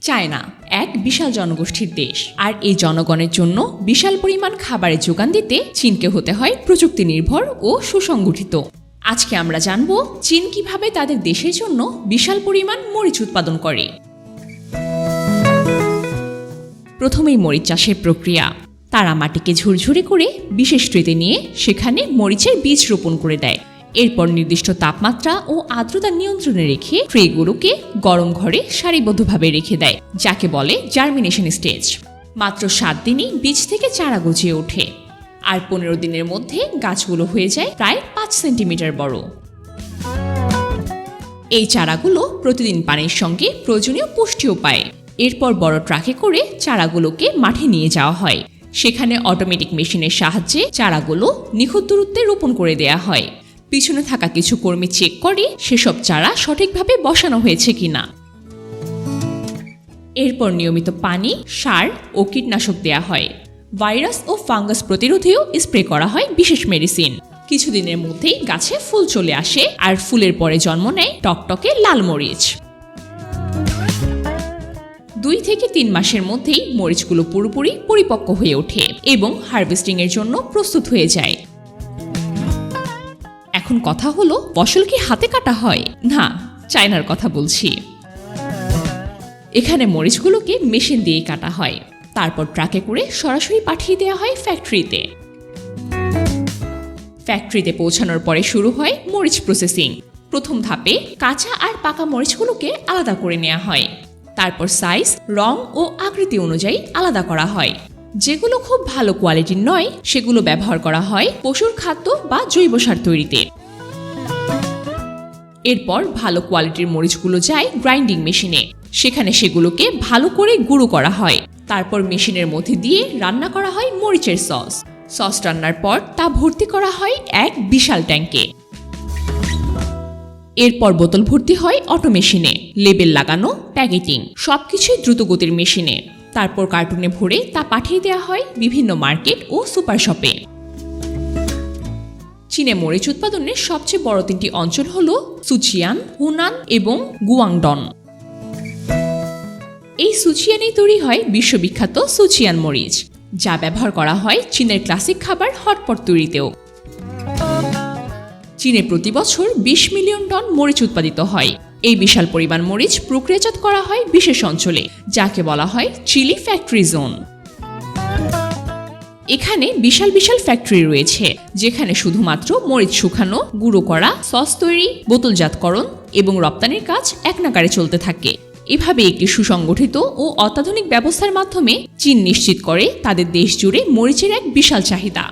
China, এক বিশাল জনগোষ্ঠীর দেশ। আর এই জনগণের জন্য বিশাল পরিমাণ খাবারের যোগান দিতে চীনকে হতে হয় প্রযুক্তি নির্ভর ও সুসংগঠিত। আজকে আমরা জানব চীন কীভাবে তাদের দেশের জন্য বিশাল পরিমাণ মরিচ উৎপাদন করে। প্রথমেই মরিচ চাষের প্রক্রিয়া। তারা মাটিকে ঝুরঝুরে করে বিশেষ ট্রেতে নিয়ে সেখানে মরিচের বীজ রোপণ করে দেয়। এরপর নির্দিষ্ট তাপমাত্রা ও আর্দ্রতা নিয়ন্ত্রণে রেখে ট্রেগুলোকে গরম ঘরে সারিবদ্ধভাবে রেখে দেয়, যাকে বলে জার্মিনেশন স্টেজ মাত্র সাত দিনই বীজ থেকে চারা গজিয়ে ওঠে। আর পনেরো দিনের মধ্যে গাছগুলো হয়ে যায় প্রায় পাঁচ সেন্টিমিটার বড়। এই চারাগুলো প্রতিদিন পানির সঙ্গে প্রয়োজনীয় পুষ্টিও পায়। এরপর বড় ট্রাকে করে চারাগুলোকে মাঠে নিয়ে যাওয়া হয়। সেখানে অটোমেটিক মেশিনের সাহায্যে চারাগুলো নিখুঁত দূরত্বে রোপণ করে দেয়া হয়। পিছনে থাকা কিছু কর্মী চেক করে সেসব চারা সঠিকভাবে বসানো হয়েছে কিনা। এরপর নিয়মিত পানি, সার ও কীটনাশক দেয়া হয়। ভাইরাস ও ফাঙ্গাস প্রতিরোধেও স্প্রে করা হয় বিশেষ মেডিসিন। কিছুদিনের মধ্যেই গাছে ফুল চলে আসে আর ফুলের পরে জন্ম নেয় টকটকে লাল মরিচ। দুই থেকে তিন মাসের মধ্যেই মরিচগুলো পুরোপুরি পরিপক্ক হয়ে ওঠে এবং হারভেস্টিং এর জন্য প্রস্তুত হয়ে যায়। এখন কথা হলো, ফসল কি হাতে কাটা হয়? না, চায়নার কথা বলছি। এখানে মরিচগুলোকে মেশিন দিয়ে কাটা হয়। তারপর ট্রাকে করে সরাসরি পাঠিয়ে দেওয়া হয় ফ্যাক্টরিতে। ফ্যাক্টরিতে পৌঁছানোর পরে শুরু হয় মরিচ প্রসেসিং। প্রথম ধাপে কাঁচা আর পাকা মরিচগুলোকে আলাদা করে নেওয়া হয়। তারপর সাইজ, রং ও আকৃতি অনুযায়ী আলাদা করা হয়। যেগুলো খুব ভালো কোয়ালিটির নয়, সেগুলো ব্যবহার করা হয় পশুর খাদ্য বা জৈব সার তৈরিতে। এরপর ভালো কোয়ালিটির মরিচগুলো যায় গ্রাইন্ডিং মেশিনে সেখানে সেগুলোকে ভালো করে গুঁড়ো করা হয়। তারপর মেশিনের মধ্যে দিয়ে রান্না করা হয় মরিচের সস সস রান্নার পর তা ভর্তি করা হয় এক বিশাল ট্যাঙ্কে এরপর বোতল ভর্তি হয় অটো মেশিনে লেবেল লাগানো প্যাকেটিং সবকিছুই দ্রুতগতির মেশিনে তারপর কার্টুনে ভরে তা পাঠিয়ে দেওয়া হয় বিভিন্ন মার্কেট ও সুপার শপে চীনে মরিচ উৎপাদনের সবচেয়ে বড় তিনটি অঞ্চল হল সুচিয়ান, হুনান এবং গুয়াংডন। এই সুচিয়ানেই তৈরি হয় বিশ্ববিখ্যাত সুচিয়ান মরিচ, যা ব্যবহার করা হয় চীনের ক্লাসিক খাবার হটপট তৈরিতেও। চীনে প্রতি বছর বিশ মিলিয়ন টন মরিচ উৎপাদিত হয়। এই বিশাল পরিমাণ মরিচ প্রক্রিয়াজাত করা হয় বিশেষ অঞ্চলে, যাকে বলা হয় চিলি ফ্যাক্টরি জোন। এখানে বিশাল বিশাল ফ্যাক্টরি রয়েছে, যেখানে শুধুমাত্র মরিচ শুকানো, গুঁড়ো করা সস তৈরি, বোতলজাতকরণ এবং রপ্তানির কাজ এক নাকারে চলতে থাকে। এভাবে একটি সুসংগঠিত ও অত্যাধুনিক ব্যবস্থার মাধ্যমে চীন নিশ্চিত করে তাদের দেশ জুড়ে মরিচের এক বিশাল চাহিদা।